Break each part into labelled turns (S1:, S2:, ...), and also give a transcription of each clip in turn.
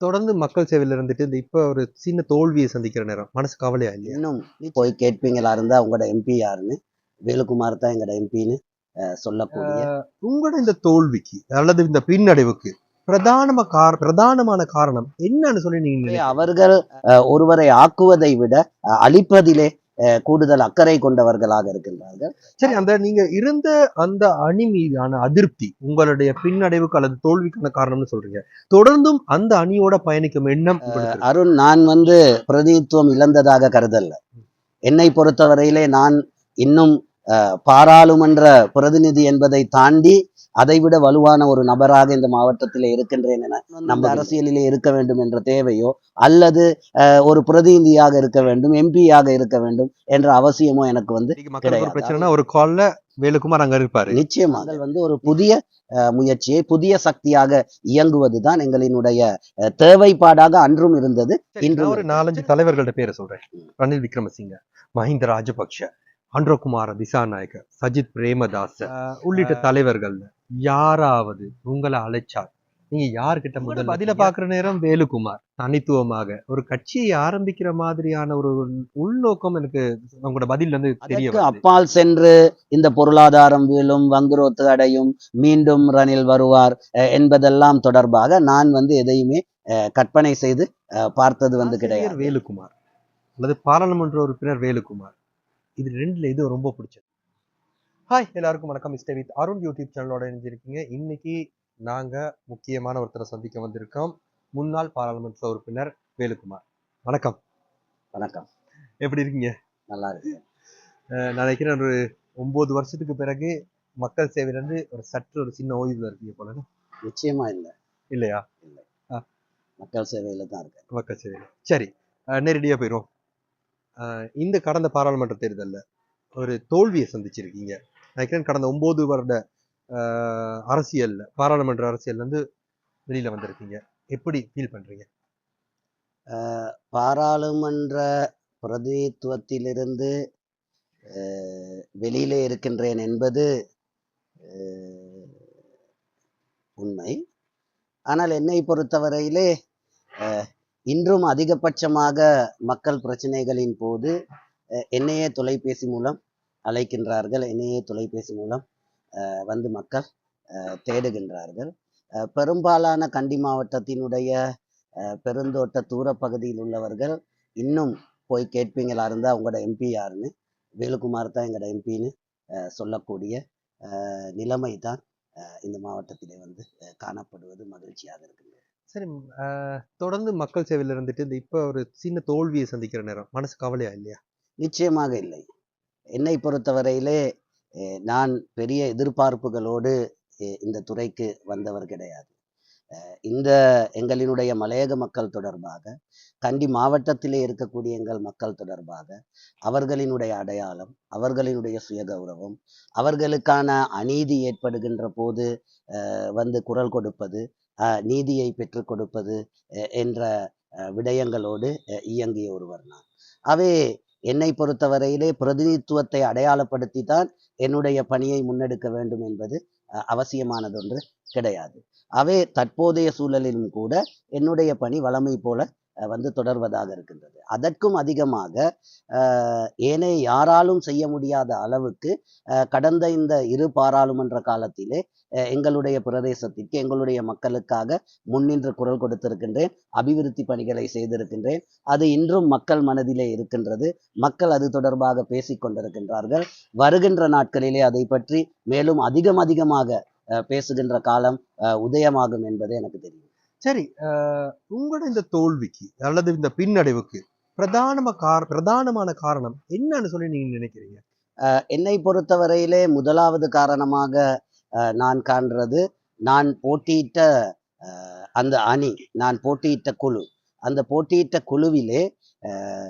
S1: தொடர்ந்து மக்கள் சேவையில இருந்துட்டு இந்த இப்ப ஒரு சின்ன தோல்வியை சந்திக்கிற நேரம். மனசு கவலையா இல்லையா?
S2: இன்னும் போய் கேட்பீங்களா இருந்தா உங்களோட எம்பி யாருன்னு? வேலுக்குமார் தான் எங்களோட எம்பின்னு சொல்லக்கூடிய.
S1: உங்களோட இந்த தோல்விக்கு அல்லது இந்த பின்னடைவுக்கு பிரதானமா கார பிரதானமான காரணம் என்னன்னு சொல்லி நீங்க?
S2: அவர்கள் ஒருவரை ஆக்குவதை விட அழிப்பதிலே கூடுதல் அக்கறை கொண்டவர்களாக இருக்கின்றார்கள்
S1: சரி அந்த நீங்க இருந்த அந்த அணி மீதான அதிருப்தி உங்களுடைய பின்னடைவுக்கு அல்லது தோல்விக்கான காரணம்னு சொல்றீங்க தொடர்ந்தும் அந்த அணியோட பயணிக்கும் எண்ணம்?
S2: அருண் நான் வந்து பிரதிநிதித்துவம் இழந்ததாக கருதல்ல என்னை பொறுத்தவரையிலே நான் இன்னும் பாராளுமன்ற பிரதிநிதி என்பதை தாண்டி அதைவிட வலுவான ஒரு நபராக இந்த மாவட்டத்திலே இருக்கின்றேன் என நம்ம அரசியலிலே இருக்க வேண்டும் என்ற தேவையோ அல்லது ஒரு பிரதிநிதியாக இருக்க வேண்டும் எம்பியாக இருக்க வேண்டும் என்ற அவசியமோ எனக்கு வந்து.
S1: பிரச்சனைனா ஒரு கால்ல வேலுக்குமார் அங்க இருப்பாரு.
S2: நிச்சயமாக. வந்து ஒரு புதிய அஹ், முயற்சியை புதிய சக்தியாக இயங்குவதுதான் எங்களினுடைய அஹ், தேவைப்பாடாக அன்றும் இருந்தது. இன்று
S1: ஒரு நாலஞ்சு தலைவர்கள்ட்ட பேரை சொல்றேன். ரணில் விக்ரமசிங்க மஹிந்த ராஜபக்ஷ அன்றகுமார திசாநாயக்க சஜித் பிரேமதாச அஹ், உள்ளிட்ட தலைவர்கள் யாராவது உங்களை அழைச்சா நீங்க யார்கிட்ட முதல்ல பதில பாக்குற நேரம் வேலுக்குமார் தனித்துவமாக. ஒரு கட்சியை ஆரம்பிக்கிற மாதிரியான ஒரு உள்நோக்கம் எனக்கு உங்களோட பதில்ல இருந்து தெரிய.
S2: அப்பால் சென்று இந்த பொருளாதாரம் வீழும் வங்குரோத்து அடையும் மீண்டும் ரணில் வருவார் என்பதெல்லாம் தொடர்பாக நான் வந்து எதையுமே கற்பனை செய்து பார்த்தது வந்து கிடையாது.
S1: வேலுக்குமார் அல்லது பாராளுமன்ற உறுப்பினர் வேலுக்குமார் இது ரெண்டுல எது ரொம்ப பிடிச்சது. ஹாய் எல்லாருக்கும் வணக்கம். மிஸ்டர் வித் அருண் யூடியூப் சேனலோட இணைஞ்சிருக்கீங்க. இன்னைக்கு நாங்க முக்கியமான ஒருத்தரை சந்திக்க வந்திருக்கோம். முன்னாள் பாராளுமன்ற உறுப்பினர் வேலுக்குமார். வணக்கம்.
S2: வணக்கம்.
S1: எப்படி இருக்கீங்க?
S2: நல்லா இருக்கு
S1: நான் நினைக்கிறேன் ஒரு ஒன்பது வருஷத்துக்கு பிறகு மக்கள் சேவையில இருந்து ஒரு சற்று ஒரு சின்ன ஓய்வுல இருக்கீங்க போல
S2: நிச்சயமா இல்லை.
S1: இல்லையா?
S2: மக்கள் சேவையில தான் இருக்கு
S1: மக்கள் சேவையில. சரி. அஹ் நேரடியா போயிரும் அஹ் இந்த கடந்த பாராளுமன்ற தேர்தல்ல ஒரு தோல்வியை சந்திச்சிருக்கீங்க. நினைக்கிறேன் கடந்த ஒன்பது வருட அரசியல் பாராளுமன்ற அரசியல் வந்து வெளியில வந்திருக்கீங்க. எப்படி ஃபீல் பண்றீங்க?
S2: பாராளுமன்ற பிரதிநிதித்துவத்திலிருந்து வெளியிலே இருக்கின்றேன் என்பது உண்மை. ஆனால் என்னை பொறுத்தவரையிலே இன்றும் அதிகபட்சமாக மக்கள் பிரச்சனைகளின் போது என்னையே தொலைபேசி மூலம் அழைக்கின்றார்கள். என்னையே தொலைபேசி மூலம் அஹ், வந்து மக்கள் அஹ், தேடுகின்றார்கள். பெரும்பாலான கண்டி மாவட்டத்தினுடைய பெருந்தோட்ட தூர பகுதியில் உள்ளவர்கள் இன்னும் போய் கேட்பீங்களா? இருந்தால் உங்களோட எம்பி யாருன்னு? வேலுக்குமார் தான் எங்களோட எம்பின்னு சொல்லக்கூடிய நிலைமை தான் அஹ், இந்த மாவட்டத்திலே வந்து காணப்படுவது மகிழ்ச்சியாக இருக்கின்றது
S1: சரி தொடர்ந்து மக்கள் சேவையில இருந்துட்டு இந்த இப்ப ஒரு சின்ன தோல்வியை சந்திக்கிற நேரம் மனசு கவலையா இல்லையா?
S2: நிச்சயமாக இல்லை. என்னை பொறுத்தவரையிலே நான் பெரிய எதிர்பார்ப்புகளோடு இந்த துறைக்கு வந்தவர் கிடையாது. இந்த எங்களினுடைய மலையக மக்கள் தொடர்பாக கண்டி மாவட்டத்திலே இருக்கக்கூடிய எங்கள் மக்கள் தொடர்பாக அவர்களினுடைய அடையாளம் அவர்களினுடைய சுயகௌரவம் அவர்களுக்கான அநீதி ஏற்படுகின்ற போது அஹ், வந்து குரல் கொடுப்பது அஹ், நீதியை பெற்றுக் கொடுப்பது அஹ், என்ற அஹ், விடயங்களோடு அஹ், இயங்கிய ஒருவர் நான். அவே என்னை பொறுத்தவரையிலே பிரதிநிதித்துவத்தை அடையாளப்படுத்தி தான் என்னுடைய பணியை முன்னெடுக்க வேண்டும் என்பது அஹ், அவசியமானதொன்று கிடையாது. அவே தற்போதைய சூழலிலும் கூட என்னுடைய பணி வளமை போல வந்து தொடர்வதாக இருக்கின்றது. அதற்கும் அதிகமாக அஹ், ஏனைய யாராலும் செய்ய முடியாத அளவுக்கு கடந்த இந்த இரு பாராளுமன்ற காலத்திலே எங்களுடைய பிரதேசத்திற்கு எங்களுடைய மக்களுக்காக முன்னின்று குரல் கொடுத்திருக்கின்றேன் அபிவிருத்தி பணிகளை செய்திருக்கின்றேன். அது இன்றும் மக்கள் மனதிலே இருக்கின்றது. மக்கள் அது தொடர்பாக பேசிக் கொண்டிருக்கின்றார்கள். வருகின்ற நாட்களிலே அதை பற்றி மேலும் அதிகம் அதிகமாக பேசுகின்ற காலம் உதயமாகும் என்பது எனக்கு தெரியும்.
S1: சரி அஹ், உங்களோட இந்த தோல்விக்கு அல்லது இந்த பின்னடைவுக்கு பிரதானமா கார பிரதானமான காரணம் என்னன்னு சொல்லி நீங்க நினைக்கிறீங்க?
S2: அஹ், என்னை பொறுத்தவரையிலே முதலாவது காரணமாக நான் காண்றது நான் போட்டியிட்ட அஹ், அந்த அணி நான் போட்டியிட்ட குழு. அந்த போட்டியிட்ட குழுவிலே அஹ்,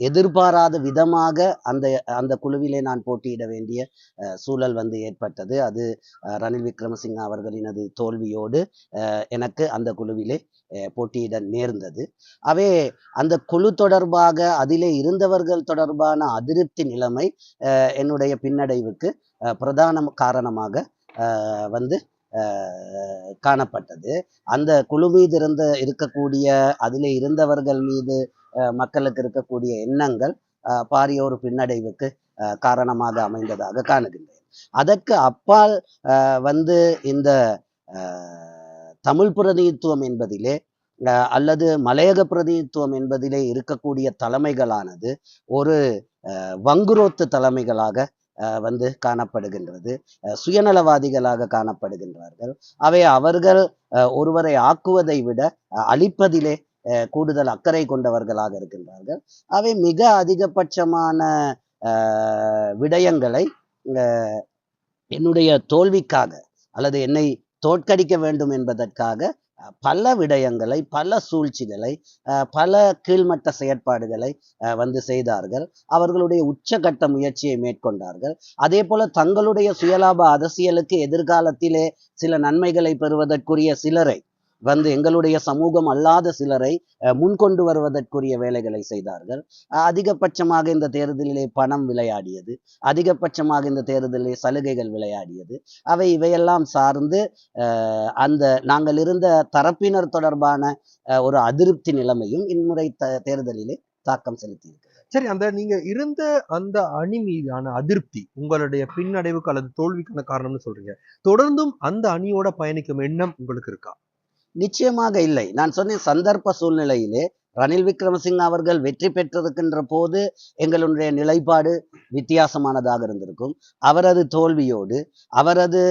S2: எதிர்பாராத விதமாக அந்த அந்த குழுவிலே நான் போட்டியிட வேண்டிய அஹ், சூழல் வந்து ஏற்பட்டது. அது ரணில் விக்ரமசிங்க அவர்களினது தோல்வியோடு அஹ், எனக்கு அந்த குழுவிலே அஹ், போட்டியிட நேர்ந்தது. அவே அந்த குழு தொடர்பாக அதிலே இருந்தவர்கள் தொடர்பான அதிருப்தி நிலைமை அஹ், என்னுடைய பின்னடைவுக்கு அஹ், பிரதான காரணமாக அஹ், வந்து காணப்பட்டது. அந்த குழு மீது இருந்த இருக்கக்கூடிய அதிலே இருந்தவர்கள் மீது மக்களுக்கு இருக்கக்கூடிய எண்ணங்கள் பாரிய ஒரு பின்னடைவுக்கு காரணமாக அமைந்ததாக காணுகின்றேன். அதற்கு அப்பால் அஹ், வந்து இந்த தமிழ் பிரதிநிதித்துவம் என்பதிலே அஹ், அல்லது மலையக பிரதிநிதித்துவம் என்பதிலே இருக்கக்கூடிய தலைமைகளானது ஒரு அஹ், வங்குரோத்து தலைமைகளாக வந்து காணப்படுகின்றது. அஹ், சுயநலவாதிகளாக காணப்படுகின்றார்கள். அவை அவர்கள் அஹ், ஒருவரை ஆக்குவதை விட அழிப்பதிலே கூடுதல் அக்கறை கொண்டவர்களாக இருக்கின்றார்கள். அவை மிக அதிகபட்சமான விடயங்களை அஹ், என்னுடைய தோல்விக்காக அல்லது என்னை தோற்கடிக்க வேண்டும் என்பதற்காக பல விடயங்களை பல சூழ்ச்சிகளை அஹ், பல கீழ்மட்ட செயற்பாடுகளை அஹ், வந்து செய்தார்கள். அவர்களுடைய உச்சகட்ட முயற்சியை மேற்கொண்டார்கள். அதே போல தங்களுடைய சுயலாப அரசியலுக்கு எதிர்காலத்திலே சில நன்மைகளை பெறுவதற்குரிய சிலரை வந்து எங்களுடைய சமூகம் அல்லாத சிலரை முன்கொண்டு வருவதற்குரிய வேலைகளை செய்தார்கள். அதிகபட்சமாக இந்த தேர்தலிலே பணம் விளையாடியது. அதிகபட்சமாக இந்த தேர்தலிலே சலுகைகள் விளையாடியது. அவை இவையெல்லாம் சார்ந்து அந்த நாங்கள் இருந்த தரப்பினர் தொடர்பான ஒரு அதிருப்தி நிலைமையும் இம்முறை த தேர்தலிலே தாக்கம் செலுத்தியிருக்கு
S1: சரி அந்த நீங்க இருந்த அந்த அணி மீதான அதிருப்தி உங்களுடைய பின்னடைவுக்கு அல்லது தோல்விக்கான காரணம்னு சொல்றீங்க தொடர்ந்தும் அந்த அணியோட பயணிக்கும் எண்ணம் உங்களுக்கு இருக்கா?
S2: நிச்சயமாக இல்லை. நான் சொன்னேன் சந்தர்ப்ப சூழ்நிலையிலே ரணில் விக்ரமசிங்க அவர்கள் வெற்றி பெற்றிருக்கின்ற போது எங்களுடைய நிலைப்பாடு வித்தியாசமானதாக இருந்திருக்கும். அவரது தோல்வியோடு அவரது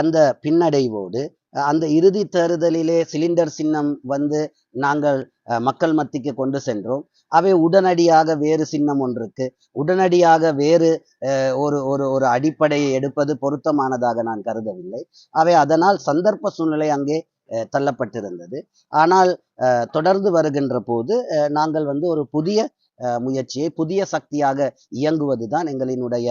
S2: அந்த பின்னடைவோடு அந்த இறுதி தேர்தலிலே சிலிண்டர் சின்னம் வந்து நாங்கள் மக்கள் மத்திக்கு கொண்டு சென்றோம். அவை உடனடியாக வேறு சின்னம் ஒன்றுக்கு உடனடியாக வேறு ஒரு ஒரு ஒரு அடிப்படையை எடுப்பது பொருத்தமானதாக நான் கருதவில்லை. அவை அதனால் சந்தர்ப்ப சூழ்நிலை அங்கே தள்ளப்பட்டிருந்தது. ஆனால் அஹ், தொடர்ந்து வருகின்ற போது நாங்கள் வந்து ஒரு புதிய அஹ், முயற்சியை புதிய சக்தியாக இயங்குவதுதான் எங்களினுடைய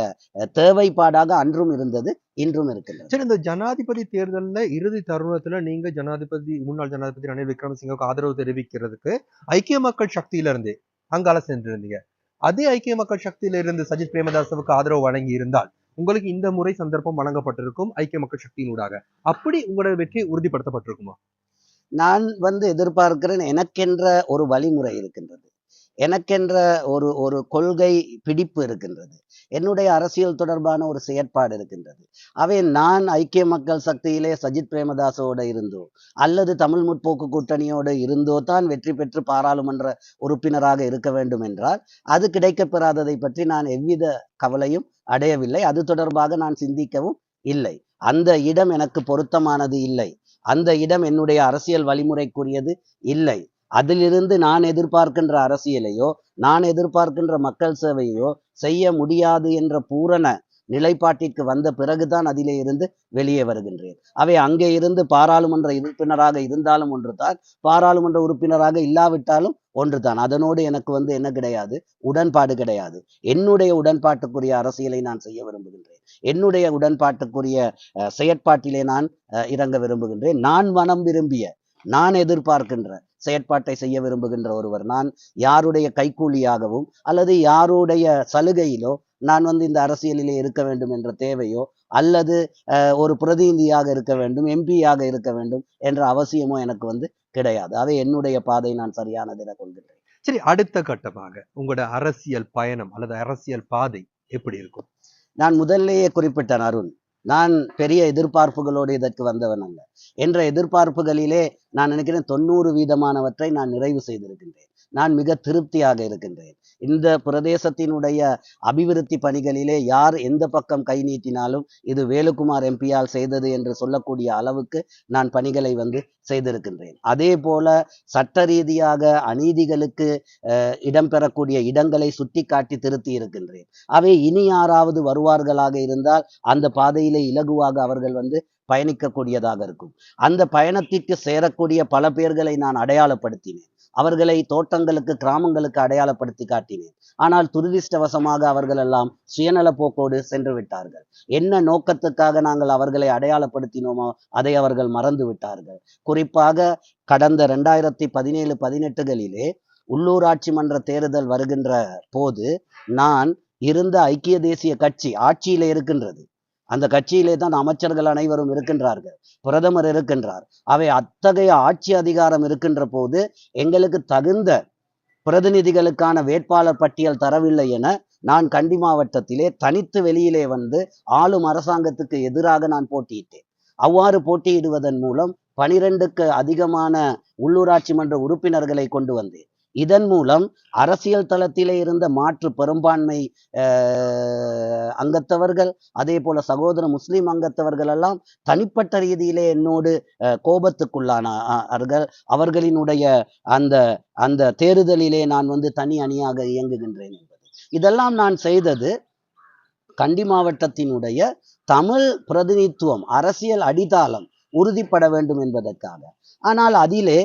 S2: தேவைப்பாடாக அன்றும் இருந்தது இன்றும் இருக்கிறது
S1: சரி இந்த ஜனாதிபதி தேர்தலில் இறுதி தருணத்துல நீங்க ஜனாதிபதி முன்னாள் ஜனாதிபதி ரணில் விக்ரமசிங்கவுக்கு ஆதரவு தெரிவிக்கிறதுக்கு ஐக்கிய மக்கள் சக்தியிலிருந்து அங்கால சென்றிருந்தீங்க. அதே ஐக்கிய மக்கள் சக்தியில இருந்து சஜித் பிரேமதாசவுக்கு ஆதரவு வழங்கி இருந்தால் உங்களுக்கு இந்த முறை சந்தர்ப்பம் வழங்கப்பட்டிருக்கும். ஐக்கிய மக்கள் சக்தியினூடாக அப்படி உங்களோட வெற்றி உறுதிப்படுத்தப்பட்டிருக்குமா?
S2: நான் வந்து எதிர்பார்க்கிறேன் எனக்கென்ற ஒரு வழிமுறை இருக்கின்றது. எனக்கென்ற ஒரு ஒரு கொள்கை பிடிப்பு இருக்கின்றது. என்னுடைய அரசியல் தொடர்பான ஒரு செயற்பாடு இருக்கின்றது. அவை நான் ஐக்கிய மக்கள் சக்தியிலே சஜித் பிரேமதாசோட இருந்தோ அல்லது தமிழ் முற்போக்கு கூட்டணியோடு இருந்தோ தான் வெற்றி பெற்று பாராளுமன்ற உறுப்பினராக இருக்க வேண்டும் என்றால் அது கிடைக்கப்பெறாததை பற்றி நான் எவ்வித கவலையும் அடையவில்லை. அது தொடர்பாக நான் சிந்திக்கவும் இல்லை. அந்த இடம் எனக்கு பொருத்தமானது இல்லை. அந்த இடம் என்னுடைய அரசியல் வழிமுறைக்குரியது இல்லை. அதிலிருந்து நான் எதிர்பார்க்கின்ற அரசியலையோ நான் எதிர்பார்க்கின்ற மக்கள் சேவையோ செய்ய முடியாது என்ற பூரண நிலைப்பாட்டிற்கு வந்த பிறகுதான் அதிலே இருந்து வெளியே வருகின்றேன். அவை அங்கே இருந்து பாராளுமன்ற உறுப்பினராக இருந்தாலும் ஒன்றுதான் பாராளுமன்ற உறுப்பினராக இல்லாவிட்டாலும் ஒன்றுதான். அதனோடு எனக்கு வந்து என்ன கிடையாது? உடன்பாடு கிடையாது. என்னுடைய உடன்பாட்டுக்குரிய அரசியலை நான் செய்ய விரும்புகின்றேன். என்னுடைய உடன்பாட்டுக்குரிய செயற்பாட்டிலே நான் அஹ், இறங்க விரும்புகின்றேன். நான் மனம் விரும்பிய நான் எதிர்பார்க்கின்ற செயற்பாட்டை செய்ய விரும்புகின்ற ஒருவர். நான் யாருடைய கைக்கூலியாகவும் அல்லது யாருடைய சலுகையிலோ நான் வந்து இந்த அரசியலிலே இருக்க வேண்டும் என்ற தேவையோ அல்லது ஒரு பிரதிநிதியாக இருக்க வேண்டும் எம்பியாக இருக்க வேண்டும் என்ற அவசியமோ எனக்கு வந்து கிடையாது. அவை என்னுடைய பாதை நான் சரியானது என கொள்கின்றேன்.
S1: சரி அடுத்த கட்டமாக உங்களோட அரசியல் பயணம் அல்லது அரசியல் பாதை எப்படி இருக்கும்?
S2: நான் முதல்லேயே குறிப்பிட்டேன் அருண் நான் பெரிய எதிர்பார்ப்புகளோடு இதற்கு வந்தவன் அல்ல. என்ற எதிர்பார்ப்புகளிலே நான் நினைக்கிறேன் தொண்ணூறு வீதமானவற்றை நான் நிறைவு செய்திருக்கின்றேன். நான் மிக திருப்தியாக இருக்கின்றேன். இந்த பிரதேசத்தினுடைய அபிவிருத்தி பணிகளிலே யார் எந்த பக்கம் கை நீட்டினாலும் இது வேலுக்குமார் எம்பியால் செய்தது என்று சொல்லக்கூடிய அளவுக்கு நான் பணிகளை வந்து செய்திருக்கின்றேன். அதே போல சட்ட ரீதியாக அநீதிகளுக்கு அஹ், இடம்பெறக்கூடிய இடங்களை சுட்டிக்காட்டி திருத்தி இருக்கின்றேன். அவை இனி யாராவது வருவார்களாக இருந்தால் அந்த பாதையிலே இலகுவாக அவர்கள் வந்து பயணிக்கக்கூடியதாக இருக்கும். அந்த பயணத்திற்கு சேரக்கூடிய பல பேர்களை நான் அடையாளப்படுத்தினேன். அவர்களை தோட்டங்களுக்கு கிராமங்களுக்கு அடையாளப்படுத்தி காட்டினேன். ஆனால் துரதிருஷ்டவசமாக அவர்கள் எல்லாம் சுயநல போக்கோடு சென்று விட்டார்கள். என்ன நோக்கத்துக்காக நாங்கள் அவர்களை அடையாளப்படுத்தினோமோ அதை அவர்கள் மறந்து விட்டார்கள். குறிப்பாக கடந்த ரெண்டாயிரத்தி பதினேழு பதினெட்டுகளிலே உள்ளூராட்சி மன்ற தேர்தல் வருகின்ற போது நான் இருந்த ஐக்கிய தேசிய கட்சி ஆட்சியில இருக்கின்றது. அந்த கட்சியிலே தான் அமைச்சர்கள் அனைவரும் இருக்கின்றார்கள் பிரதமர் இருக்கின்றார். அவை அத்தகைய ஆட்சி அதிகாரம் இருக்கின்ற போது எங்களுக்கு தகுந்த பிரதிநிதிகளுக்கான வேட்பாளர் பட்டியல் தரவில்லை என நான் கண்டி மாவட்டத்திலே தனித்து வெளியிலே வந்து ஆளும் அரசாங்கத்துக்கு எதிராக நான் போட்டியிட்டேன். அவ்வாறு போட்டியிடுவதன் மூலம் பனிரெண்டுக்கு அதிகமான உள்ளூராட்சி மன்ற உறுப்பினர்களை கொண்டு வந்தேன். இதன் மூலம் அரசியல் தளத்திலே இருந்த மாற்று பெரும்பான்மை அங்கத்தவர்கள் அதே போல சகோதர முஸ்லீம் அங்கத்தவர்கள் எல்லாம் தனிப்பட்ட ரீதியிலே என்னோடு கோபத்துக்குள்ளானார்கள். அவர்களினுடைய அந்த அந்த தேர்தலிலே நான் வந்து தனி அணியாக இயங்குகின்றேன் என்பது. இதெல்லாம் நான் செய்தது கண்டி மாவட்டத்தினுடைய தமிழ் பிரதிநிதித்துவம் அரசியல் அடித்தளம் உறுதிப்பட வேண்டும் என்பதற்காக. ஆனால் அதிலே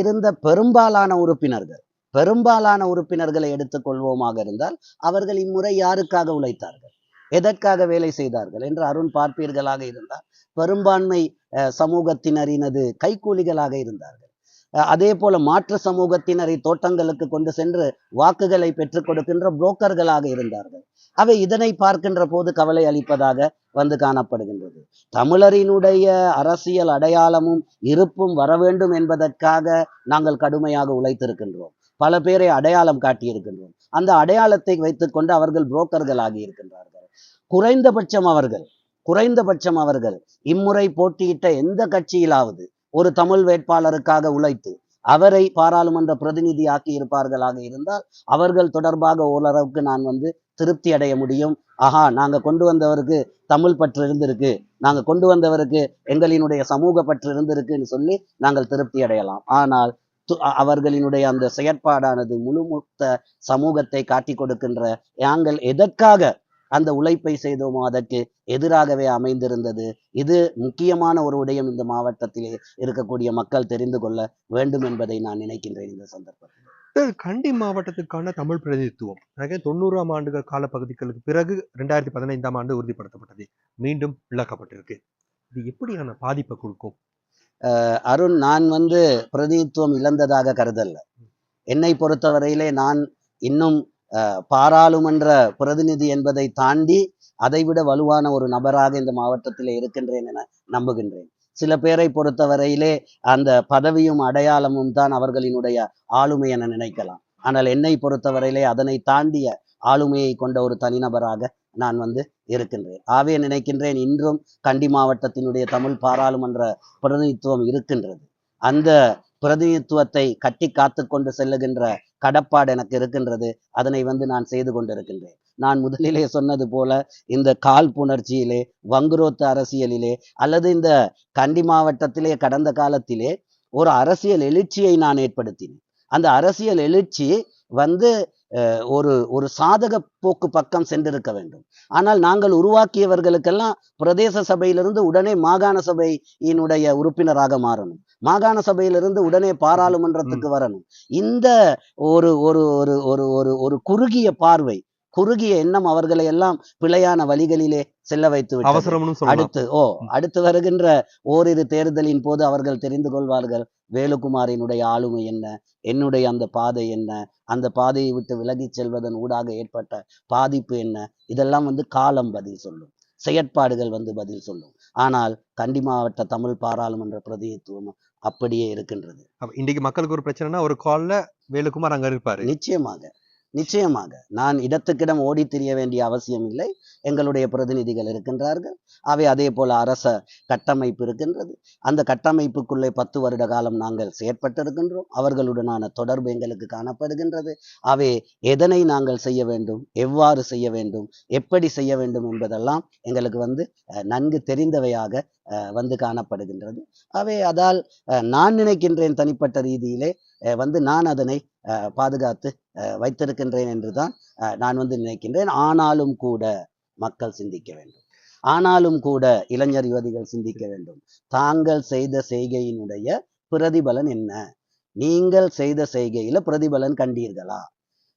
S2: இருந்த பெரும்பாலான உறுப்பினர்கள் பெரும்பாலான உறுப்பினர்களை எடுத்துக்கொள்வோமாக இருந்தால் அவர்கள் இம்முறை யாருக்காக உழைத்தார்கள்? எதற்காக வேலை செய்தார்கள்? என்று அருண் பார்ப்பீர்களாக இருந்தால் பெரும்பான்மை அஹ், சமூகத்தினரினது கைக்கூலிகளாக இருந்தார்கள். அஹ், அதே போல மாற்று சமூகத்தினரை தோட்டங்களுக்கு கொண்டு சென்று வாக்குகளை பெற்றுக் கொடுக்கின்ற புரோக்கர்களாக இருந்தார்கள். அவை இதனை பார்க்கின்ற போது கவலை அளிப்பதாக வந்து காணப்படுகின்றது. தமிழரினுடைய அரசியல் அடையாளமும் இருப்பும் வர வேண்டும் என்பதற்காக நாங்கள் கடுமையாக உழைத்திருக்கின்றோம். பல பேரை அடையாளம் காட்டியிருக்கின்றோம். அந்த அடையாளத்தை வைத்துக்கொண்டு அவர்கள் புரோக்கர்கள் இருக்கின்றார்கள் குறைந்தபட்சம் அவர்கள் குறைந்தபட்சம் அவர்கள் இம்முறை போட்டியிட்ட எந்த கட்சியிலாவது ஒரு தமிழ் வேட்பாளருக்காக உழைத்து அவரை பாராளுமன்ற பிரதிநிதியாக்கி இருப்பார்களாக இருந்தால் அவர்கள் தொடர்பாக ஓரளவுக்கு நான் வந்து திருப்தி அடைய முடியும். ஆஹா நாங்க கொண்டு வந்தவருக்கு தமிழ் பற்று இருந்திருக்கு. நாங்க கொண்டு வந்தவருக்கு எங்களினுடைய சமூக பற்று இருந்திருக்குன்னு சொல்லி நாங்கள் திருப்தி அடையலாம். ஆனால் அவர்களினுடைய அந்த செயற்பாடானது முழுமுத்த சமூகத்தை காட்டி கொடுக்கின்ற நாங்கள் எதற்காக அந்த உழைப்பை செய்தோமோ அதற்கு எதிராகவே அமைந்திருந்தது. இது முக்கியமான ஒரு உடையம் இந்த மாவட்டத்திலே இருக்கக்கூடிய மக்கள் தெரிந்து கொள்ள வேண்டும் என்பதை நான் நினைக்கின்றேன் இந்த சந்தர்ப்பத்தில்.
S1: சார், கண்டி மாவட்டத்துக்கான தமிழ் பிரதிநிதித்துவம். தொண்ணூறாம் ஆண்டுகள் காலப்பகுதிகளுக்கு பிறகு ரெண்டாயிரத்தி பதினைந்தாம் ஆண்டு உறுதிப்படுத்தப்பட்டது. மீண்டும் விளக்கப்பட்டிருக்கு. இது எப்படியான பாதிப்பை கொடுக்கும்?
S2: அஹ் அருண் நான் வந்து பிரதிநிதித்துவம் இழந்ததாக கருதல்ல. என்னை பொறுத்தவரையிலே நான் இன்னும் பாராளுமன்ற பிரதிநிதி என்பதை தாண்டி அதைவிட வலுவான ஒரு நபராக இந்த மாவட்டத்திலே இருக்கின்றேன் என நம்புகின்றேன். சில பேரை பொறுத்தவரையிலே அந்த பதவியும் அடையாளமும் தான் அவர்களினுடைய ஆளுமை என நினைக்கலாம். ஆனால் என்னை பொறுத்தவரையிலே அதனை தாண்டிய ஆளுமையை கொண்ட ஒரு தனிநபராக நான் வந்து இருக்கின்றேன். ஆவே நினைக்கின்றேன் இன்றும் கண்டி மாவட்டத்தினுடைய தமிழ் பாராளுமன்ற பிரதிநிதித்துவம் இருக்கின்றது. அந்த பிரதிநிதித்துவத்தை கட்டி காத்து கொண்டு செல்லுகின்ற கடப்பாடு எனக்கு இருக்கின்றது. அதனை வந்து நான் செய்து கொண்டிருக்கின்றேன். நான் முதலிலே சொன்னது போல இந்த காழ்ப்புணர்ச்சியிலே வங்குரோத்து அரசியலிலே அல்லது இந்த கண்டி மாவட்டத்திலே கடந்த காலத்திலே ஒரு அரசியல் எழுச்சியை நான் ஏற்படுத்தினேன். அந்த அரசியல் எழுச்சி வந்து ஒரு ஒரு சாதக போக்கு பக்கம் சென்றிருக்க வேண்டும். ஆனால் நாங்கள் உருவாக்கியவர்களுக்கெல்லாம் பிரதேச சபையிலிருந்து உடனே மாகாண சபையினுடைய உறுப்பினராக மாறணும். மாகாண சபையிலிருந்து உடனே பாராளுமன்றத்துக்கு வரணும். இந்த ஒரு ஒரு ஒரு ஒரு ஒரு குறுகிய பார்வை குறுகிய எண்ணம் அவர்களை எல்லாம் பிழையான வழிகளிலே செல்ல வைத்து அடுத்து ஓ அடுத்து வருகின்ற ஓரிரு தேர்தலின் போது அவர்கள் தெரிந்து கொள்வார்கள் வேலுக்குமாரினுடைய ஆளுமை என்ன என்னுடைய அந்த பாதை என்ன அந்த பாதையை விட்டு விலகிச் செல்வதன் ஊடாக ஏற்பட்ட பாதிப்பு என்ன இதெல்லாம் வந்து காலம் பதில் சொல்லும். செயற்பாடுகள் வந்து பதில் சொல்லும். ஆனால் கண்டி மாவட்ட தமிழ் பாராளுமன்ற பிரதிநிதித்துவம் அப்படியே இருக்கின்றது.
S1: இன்னைக்கு மக்களுக்கு ஒரு பிரச்சனைனா ஒரு கால்ல வேலுக்குமார் அங்க இருப்பாரு.
S2: நிச்சயமாக. நிச்சயமாக. நான் இடத்துக்கிடம் ஓடி திரிய வேண்டிய அவசியம் இல்லை. எங்களுடைய பிரதிநிதிகள் இருக்கின்றார்கள். அவை அதே போல அரச கட்டமைப்பு இருக்கின்றது. அந்த கட்டமைப்புக்குள்ளே பத்து வருட காலம் நாங்கள் செயற்பட்டிருக்கின்றோம். அவர்களுடனான தொடர்பு எங்களுக்கு காணப்படுகின்றது. அவை எதனை நாங்கள் செய்ய வேண்டும்? எவ்வாறு செய்ய வேண்டும்? எப்படி செய்ய வேண்டும் என்பதெல்லாம் எங்களுக்கு வந்து அஹ், நன்கு தெரிந்தவையாக அஹ், வந்து காணப்படுகின்றது. அவை அதால் அஹ், நான் நினைக்கின்றேன் தனிப்பட்ட ரீதியிலே வந்து நான் அதனை பாதுகாத்து அஹ், வைத்திருக்கின்றேன் என்றுதான் நான் வந்து நினைக்கின்றேன். ஆனாலும் கூட மக்கள் சிந்திக்க வேண்டும். ஆனாலும் கூட இளைஞர் யுவதிகள் சிந்திக்க வேண்டும். தாங்கள் செய்த செய்கையினுடைய பிரதிபலன் என்ன? நீங்கள் செய்த செய்கையில பிரதிபலன் கண்டீர்களா?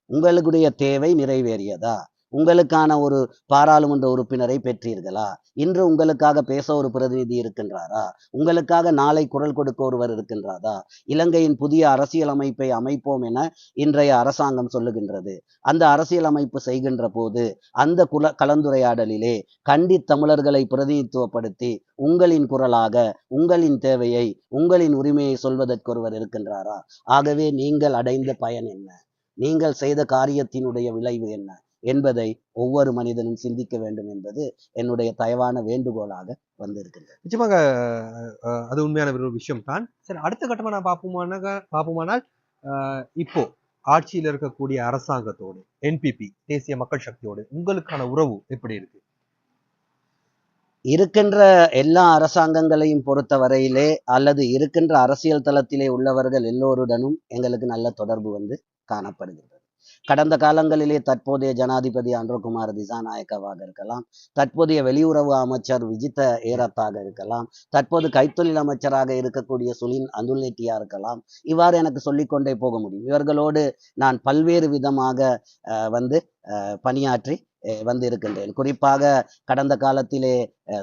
S2: உங்களுடைய தேவை நிறைவேறியதா? உங்களுக்கான ஒரு பாராளுமன்ற உறுப்பினரை பெற்றீர்களா? இன்று உங்களுக்காக பேச ஒரு பிரதிநிதி இருக்கின்றாரா? உங்களுக்காக நாளை குரல் கொடுக்க ஒருவர் இருக்கின்றாரா? இலங்கையின் புதிய அரசியல் அமைப்பை அமைப்போம் என இன்றைய அரசாங்கம் சொல்லுகின்றது. அந்த அரசியல் அமைப்பு செய்கின்ற போது அந்த குல கலந்துரையாடலிலே கண்டி தமிழர்களை பிரதிநிதித்துவப்படுத்தி உங்களின் குரலாக உங்களின் தேவையை உங்களின் உரிமையை சொல்வதற்கு ஒருவர் இருக்கின்றாரா? ஆகவே நீங்கள் அடைந்த பயன் என்ன? நீங்கள் செய்த காரியத்தினுடைய விளைவு என்ன? என்பதை ஒவ்வொரு மனிதனும் சிந்திக்க வேண்டும் என்பது என்னுடைய தயவான வேண்டுகோளாக வந்திருக்கின்றது.
S1: நிச்சயமாக அது உண்மையான ஒரு விஷயம் தான் சரி அடுத்த கட்டமா நான் பார்ப்போமான பார்ப்போமானால் இப்போ ஆட்சியில் இருக்கக்கூடிய அரசாங்கத்தோடு என்பிபி தேசிய மக்கள் சக்தியோடு உங்களுக்கான உறவு எப்படி இருக்கு?
S2: இருக்கின்ற எல்லா அரசாங்கங்களையும் பொறுத்த வரையிலே அல்லது இருக்கின்ற அரசியல் தளத்திலே உள்ளவர்கள் எல்லோருடனும் எங்களுக்கு நல்ல தொடர்பு வந்து காணப்படுகின்றது கடந்த காலங்களிலே தற்போதைய ஜனாதிபதி அன்றகுமார் திசாநாயக்கவாக இருக்கலாம் தற்போதைய வெளியுறவு அமைச்சர் விஜித ஏரத்தாக இருக்கலாம் தற்போது கைத்தொழில் அமைச்சராக இருக்கக்கூடிய சுலின் அதுல்நெட்டியா இருக்கலாம். இவ்வாறு எனக்கு சொல்லிக்கொண்டே போக முடியும். இவர்களோடு நான் பல்வேறு விதமாக அஹ், வந்து அஹ், பணியாற்றி வந்து இருக்கின்றேன். குறிப்பாக கடந்த காலத்திலே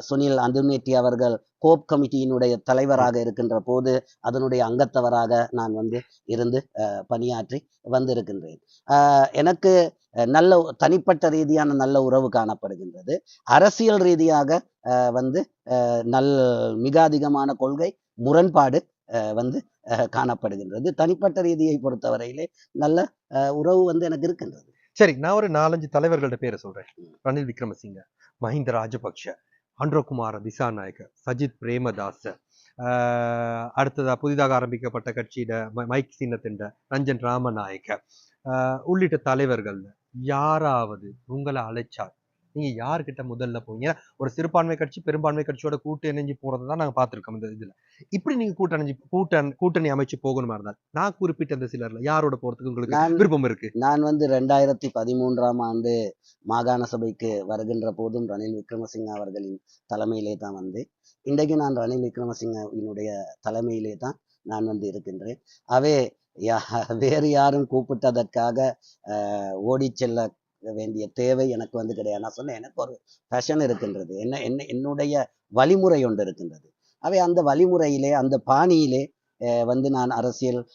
S2: சுனில் அந்துமேட்டி அவர்கள் கோப் கமிட்டியினுடைய தலைவராக இருக்கின்ற போது அதனுடைய அங்கத்தவராக நான் வந்து இருந்து அஹ், பணியாற்றி வந்திருக்கின்றேன். எனக்கு நல்ல தனிப்பட்ட ரீதியான நல்ல உறவு காணப்படுகின்றது. அரசியல் ரீதியாக அஹ், வந்து அஹ், நல் மிக அதிகமான கொள்கை முரண்பாடு அஹ், வந்து அஹ், காணப்படுகின்றது. தனிப்பட்ட ரீதியை பொறுத்தவரையிலே நல்ல உறவு வந்து எனக்கு இருக்கின்றது.
S1: சரி நான் ஒரு நாலஞ்சு தலைவர்கள்ட்ட பேரை சொல்றேன். ரணில் விக்ரமசிங்க மஹிந்த ராஜபக்ஷ அன்றகுமார திசாநாயக்க சஜித் பிரேமதாச ஆஹ் அடுத்ததா புதிதாக ஆரம்பிக்கப்பட்ட கட்சியிட மைக் சின்னத்திண்ட ரஞ்சன் ராமநாயக்க உள்ளிட்ட தலைவர்கள் யாராவது உங்களை அழைச்சா நீங்க யார்கிட்ட முதல்ல போவீங்க? ஒரு சிறுபான்மை கட்சி பெரும்பான்மை கட்சியோட கூட்டு இணைஞ்சு போறதை தான் நாங்க பார்த்திருக்கோம் இந்த இதுல. இப்படி நீங்க கூட்டணி கூட்டணி கூட்டணி அமைச்சு போகணுமா இருந்தால்? நான் குறிப்பிட்ட அந்த சிலர்ல யாரோட போறதுக்கு உங்களுக்கு விருப்பம் இருக்கு?
S2: நான் வந்து ரெண்டாயிரத்தி பதிமூன்றாம் ஆண்டு மாகாண சபைக்கு வருகின்ற போதும் ரணில் விக்ரமசிங்க அவர்களின் தலைமையிலே தான் வந்து இன்றைக்கு நான் ரணில் விக்ரமசிங்கவினுடைய தலைமையிலே தான் நான் வந்து இருக்கின்றேன். அவே வேறு யாரும் கூப்பிட்டதற்காக ஓடிச் செல்ல வேண்டிய தேவை எனக்கு வந்து கிடையாது. நான் சொன்னேன் எனக்கு ஒரு ஃபேஷன் இருக்கின்றது. என்ன என்ன என்னுடைய வழிமுறை ஒன்று இருக்கின்றது. அவை அந்த வழிமுறையிலே அந்த பாணியிலே வந்து நான் அரசியல்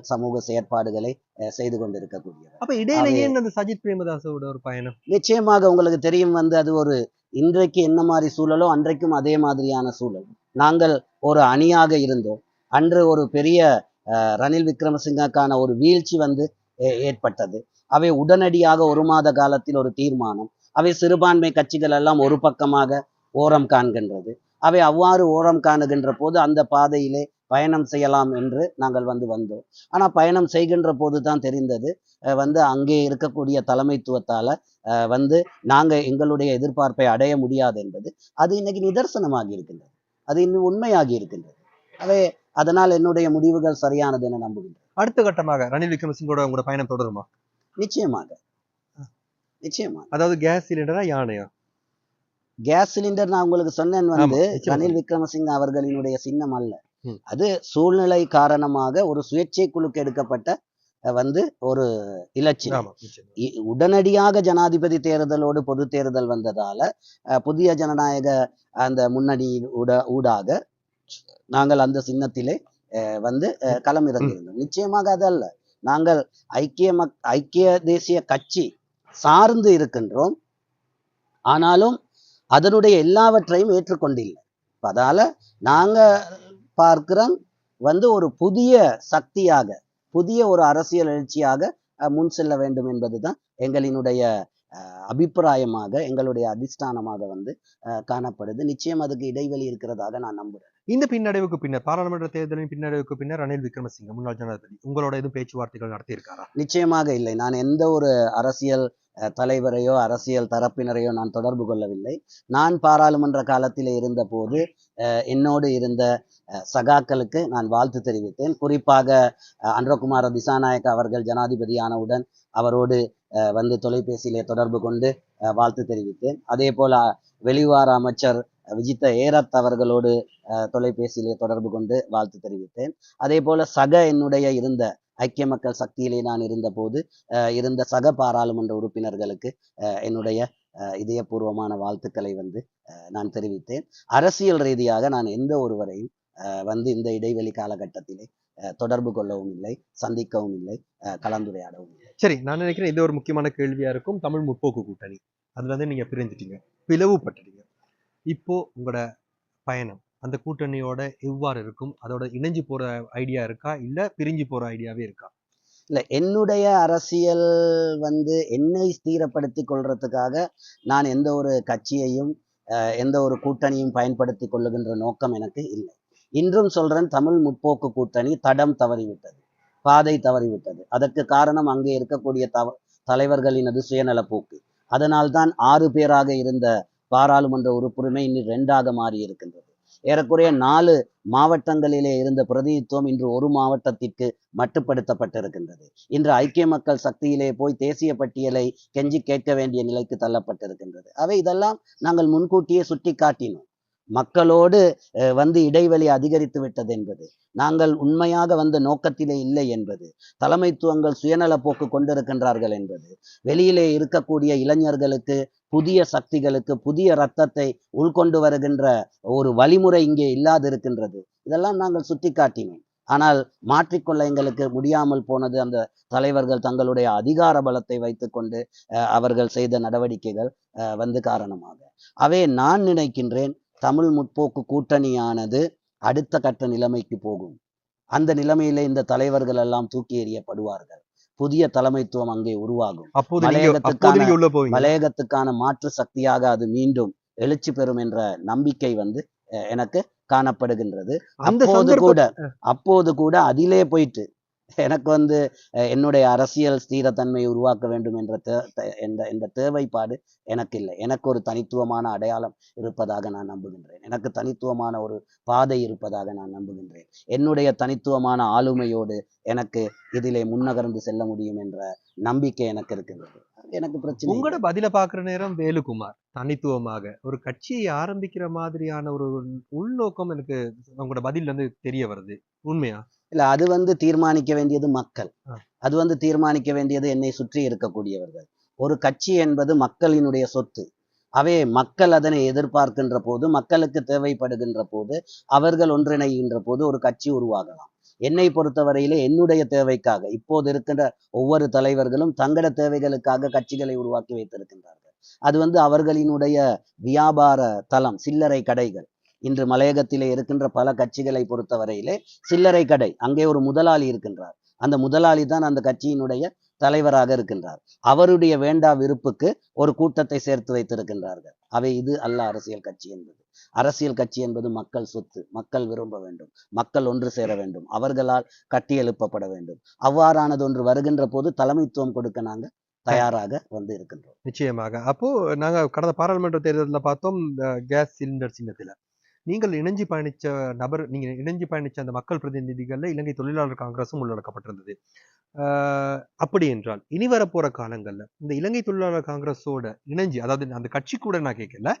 S2: சமூக செயற்பாடுகளை செய்து கொண்டிருக்கக்கூடியவர்.
S1: அப்ப இடையில
S2: அது-
S1: ஏன் அந்த சஜித் பிரேமதாசோட ஒரு பயணம்.
S2: நிச்சயமாக உங்களுக்கு தெரியும் வந்து அது ஒரு இன்றைக்கு என்ன மாதிரி சூழலோ அன்றைக்கும் அதே மாதிரியான சூழல். நாங்கள் ஒரு அணியாக இருந்தோம். அன்று ஒரு பெரிய ரணில் விக்ரமசிங்கக்கான ஒரு வீழ்ச்சி வந்து ஏற்பட்டது. அவை உடனடியாக ஒரு மாத காலத்தில் ஒரு தீர்மானம். அவை சிறுபான்மை கட்சிகள் எல்லாம் ஒரு பக்கமாக ஓரம் காண்கின்றது. அவை அவ்வாறு ஓரம் காணுகின்ற போது அந்த பாதையிலே பயணம் செய்யலாம் என்று நாங்கள் வந்து வந்தோம். ஆனா பயணம் செய்கின்ற போது தான் தெரிந்தது வந்து அங்கே இருக்கக்கூடிய தலைமைத்துவத்தால அஹ், வந்து நாங்க எங்களுடைய எதிர்பார்ப்பை அடைய முடியாது என்பது அது இன்னைக்கு நிதர்சனமாகி இருக்கின்றது. அது இன்னும் உண்மையாகி இருக்கின்றது. அவை அதனால் என்னுடைய முடிவுகள் சரியானது என நம்புகின்றேன்.
S1: அடுத்த கட்டமாக ரணில் விக்ரமசிங்கோட உங்களோட பயணம் தொடருமா?
S2: நிச்சயமாக. நிச்சயமாக.
S1: அதாவது கேஸ் சிலிண்டரா யானையா?
S2: கேஸ் சிலிண்டர் நான் உங்களுக்கு சொன்னேன் வந்து. ரணில் விக்ரமசிங்க அவர்களினுடைய சின்னம் அல்ல. அது சூழ்நிலை காரணமாக ஒரு சுயேட்சை குழுக்கு எடுக்கப்பட்ட வந்து ஒரு இலட்சியம். உடனடியாக ஜனாதிபதி தேர்தலோடு பொது தேர்தல் வந்ததால புதிய ஜனநாயக அந்த முன்னணி ஊட ஊடாக நாங்கள் அந்த சின்னத்திலே வந்து களம் இறங்கியிருந்தோம் நிச்சயமாக அது அல்ல. நாங்கள் ஐக்கிய மக் ஐக்கிய தேசிய கட்சி சார்ந்து இருக்கின்றோம். ஆனாலும் அதனுடைய எல்லாவற்றையும் ஏற்றுக்கொண்டில்லை. அதால நாங்க பார்க்கிறோம் வந்து ஒரு புதிய சக்தியாக புதிய ஒரு அரசியல் எழுச்சியாக அஹ், முன் செல்ல வேண்டும் என்பதுதான் எங்களினுடைய அஹ், அபிப்பிராயமாக எங்களுடைய அதிஷ்டானமாக வந்து அஹ், காணப்படுது. நிச்சயம் அதுக்கு இடைவெளி இருக்கிறதாக நான் நம்புறேன்.
S1: இந்த பின்னடைவுக்கு பின்னர் பாராளுமன்ற தேர்தலின் பின்னடைவுக்கு பின்னர் ரணில் விக்ரமசிங்க முன்னாள் ஜனாதிபதி உங்களோட எதுவும் பேச்சுவார்த்தைகள் நடத்தியிருக்காரா?
S2: நிச்சயமாக இல்லை. நான் எந்த ஒரு அரசியல் தலைவரையோ அரசியல் தரப்பினரையோ நான் தொடர்பு கொள்ளவில்லை. நான் பாராளுமன்ற காலத்தில் இருந்த போது என்னோடு இருந்த அஹ், சகாக்களுக்கு நான் வாழ்த்து தெரிவித்தேன். குறிப்பாக அஹ், அன்றகுமார திசாநாயக்க அவர்கள் ஜனாதிபதியானவுடன் அவரோடு அஹ், வந்து தொலைபேசியிலே தொடர்பு கொண்டு வாழ்த்து தெரிவித்தேன். அதே போல வெளிவார அமைச்சர் விஜித்த ஏரத் அவர்களோடு தொலைபேசியிலே தொடர்பு கொண்டு வாழ்த்து தெரிவித்தேன். அதே போல சக என்னுடைய இருந்த ஐக்கிய மக்கள் சக்தியிலே நான் இருந்தபோது இருந்த சக பாராளுமன்ற உறுப்பினர்களுக்கு என்னுடைய இதயபூர்வமான வாழ்த்துக்களை வந்து அஹ், நான் தெரிவித்தேன். அரசியல் ரீதியாக நான் எந்த ஒருவரையும் அஹ், வந்து இந்த இடைவெளி காலகட்டத்திலே அஹ், தொடர்பு கொள்ளவும் இல்லை சந்திக்கவும் இல்லை அஹ், கலந்துரையாடவும் இல்லை.
S1: சரி நான் நினைக்கிறேன் இது ஒரு முக்கியமான கேள்வியா இருக்கும். தமிழ் முற்போக்கு கூட்டணி. அதுல இருந்து நீங்க பிரிஞ்சிட்டீங்க. பிளவுபட்டுட்டீங்க. இப்போ உங்களோட பயணம் அந்த கூட்டணியோட எவ்வாறு இருக்கும்? அதோட இணைஞ்சு போற ஐடியா இருக்கா? இல்ல பிரிஞ்சு போற ஐடியாவே இருக்கா?
S2: இல்ல என்னுடைய அரசியல் வந்து என்னை ஸ்தீரப்படுத்தி கொள்றதுக்காக நான் எந்த ஒரு கட்சியையும் அஹ், எந்த ஒரு கூட்டணியும் பயன்படுத்தி கொள்ளுகின்ற நோக்கம் எனக்கு இல்லை. இன்றும் சொல்றேன் தமிழ் முற்போக்கு கூட்டணி தடம் தவறிவிட்டது பாதை தவறிவிட்டது. அதற்கு காரணம் அங்கே இருக்கக்கூடிய தவ தலைவர்களினது சுயநலப்போக்கு அதனால்தான் ஆறு பேராக இருந்த பாராளுமன்ற உறுப்புரிமை இன்று ரெண்டாக மாறி இருக்கின்றது. ஏறக்குறைய நாலு மாவட்டங்களிலே இருந்த பிரதிநிதித்துவம் இன்று ஒரு மாவட்டத்திற்கு மட்டுப்படுத்தப்பட்டிருக்கின்றது. இன்று ஐக்கிய மக்கள் சக்தியிலே போய் தேசிய பட்டியலை கெஞ்சி கேட்க வேண்டிய நிலைக்கு தள்ளப்பட்டிருக்கின்றது. அவை இதெல்லாம் நாங்கள் முன்கூட்டியே சுட்டி காட்டினோம் மக்களோடு அஹ், வந்து இடைவெளி அதிகரித்து விட்டது என்பது நாங்கள் உண்மையாக வந்த நோக்கத்திலே இல்லை என்பது தலைமைத்துவங்கள் சுயநல போக்கு கொண்டிருக்கின்றார்கள் என்பது வெளியிலே இருக்கக்கூடிய இளைஞர்களுக்கு புதிய சக்திகளுக்கு புதிய ரத்தத்தை உள்கொண்டு வருகின்ற ஒரு வழிமுறை இங்கே இல்லாதிருக்கின்றது. இதெல்லாம் நாங்கள் சுட்டி காட்டினோம் ஆனால் மாற்றிக்கொள்ள எங்களுக்கு முடியாமல் போனது அந்த தலைவர்கள் தங்களுடைய அதிகார பலத்தை வைத்துக்கொண்டு அஹ், அவர்கள் செய்த நடவடிக்கைகள் அஹ், வந்து காரணமாக. அவே நான் நினைக்கின்றேன் தமிழ் முற்போக்கு கூட்டணியானது அடுத்த கட்ட நிலைமைக்கு போகும். அந்த நிலைமையிலே இந்த தலைவர்கள் எல்லாம் தூக்கி எறியப்படுவார்கள். புதிய தலைமைத்துவம் அங்கே உருவாகும். மலையகத்துக்கான- மலையகத்துக்கான மாற்று சக்தியாக அது மீண்டும் எழுச்சி பெறும் என்ற நம்பிக்கை வந்து எனக்கு காணப்படுகின்றது. அப்போது கூட அப்போது கூட அதிலே போயிட்டு எனக்கு வந்து என்னுடைய அரசியல் ஸ்திரத்தன்மையை உருவாக்க வேண்டும் என்ற தே- தே- என்ற என்ற தேவைப்பாடு எனக்கு இல்லை எனக்கு ஒரு தனித்துவமான அடையாளம் இருப்பதாக நான் நம்புகின்றேன். எனக்கு தனித்துவமான ஒரு பாதை இருப்பதாக நான் நம்புகின்றேன். என்னுடைய தனித்துவமான ஆளுமையோடு எனக்கு இதிலே முன்னகர்ந்து செல்ல முடியும் என்ற நம்பிக்கை எனக்கு இருக்கின்றது. எனக்கு பிரச்சனை
S1: உங்களோட பதில பாக்குற நேரம் வேலுகுமார் தனித்துவமாக. ஒரு கட்சியை ஆரம்பிக்கிற மாதிரியான ஒரு உள்நோக்கம் எனக்கு உங்களோட பதில இருந்து தெரிய வருது. உண்மையா?
S2: இல்ல அது வந்து தீர்மானிக்க வேண்டியது மக்கள். அது வந்து தீர்மானிக்க வேண்டியது என்னை சுற்றி இருக்கக்கூடியவர்கள். ஒரு கட்சி என்பது மக்களினுடைய சொத்து. அவே மக்கள் அதனை எதிர்பார்க்கின்ற போது மக்களுக்கு தேவைப்படுகின்ற போது அவர்கள் ஒன்றிணைகின்ற போது ஒரு கட்சி உருவாகலாம். என்னை பொறுத்தவரையிலே என்னுடைய தேவைக்காக இப்போது இருக்கின்ற ஒவ்வொரு தலைவர்களும் தங்கட தேவைகளுக்காக கட்சிகளை உருவாக்கி வைத்திருக்கின்றார்கள். அது வந்து அவர்களினுடைய வியாபார தளம் சில்லறை கடைகள். இன்று மலையகத்திலே இருக்கின்ற பல கட்சிகளை பொறுத்தவரையிலே சில்லறை கடை அங்கே ஒரு முதலாளி இருக்கின்றார். அந்த முதலாளி தான் அந்த கட்சியினுடைய தலைவராக இருக்கின்றார். அவருடைய வேண்டா விருப்புக்கு ஒரு கூட்டத்தை சேர்த்து வைத்திருக்கின்றார்கள். அவை இது அல்ல அரசியல் கட்சி என்பது. அரசியல் கட்சி என்பது மக்கள் சொத்து. மக்கள் விரும்ப வேண்டும். மக்கள் ஒன்று சேர வேண்டும். அவர்களால் கட்டியெழுப்பப்பட வேண்டும். அவ்வாறானது ஒன்று வருகின்ற போது தலைமைத்துவம் கொடுக்க நாங்க தயாராக வந்து இருக்கின்றோம்.
S1: நிச்சயமாக. அப்போ நாங்க கடந்த பாராளுமன்ற தேர்தலில் பார்த்தோம் இந்த கேஸ் சிலிண்டர் சின்னத்துல. நீங்கள் இணைஞ்சு பயணிச்ச நபர் நீங்கள் இணைஞ்சு பயணித்த அந்த மக்கள் பிரதிநிதிகளில் இலங்கை தொழிலாளர் காங்கிரஸும் உள்ளடக்கப்பட்டிருந்தது. ஆஹ் அப்படி என்றால் இனி வரப்போகிற காலங்களில் இந்த இலங்கை தொழிலாளர் காங்கிரஸோட இணைஞ்சு அதாவது அந்த கட்சி கூட நான் கேட்கல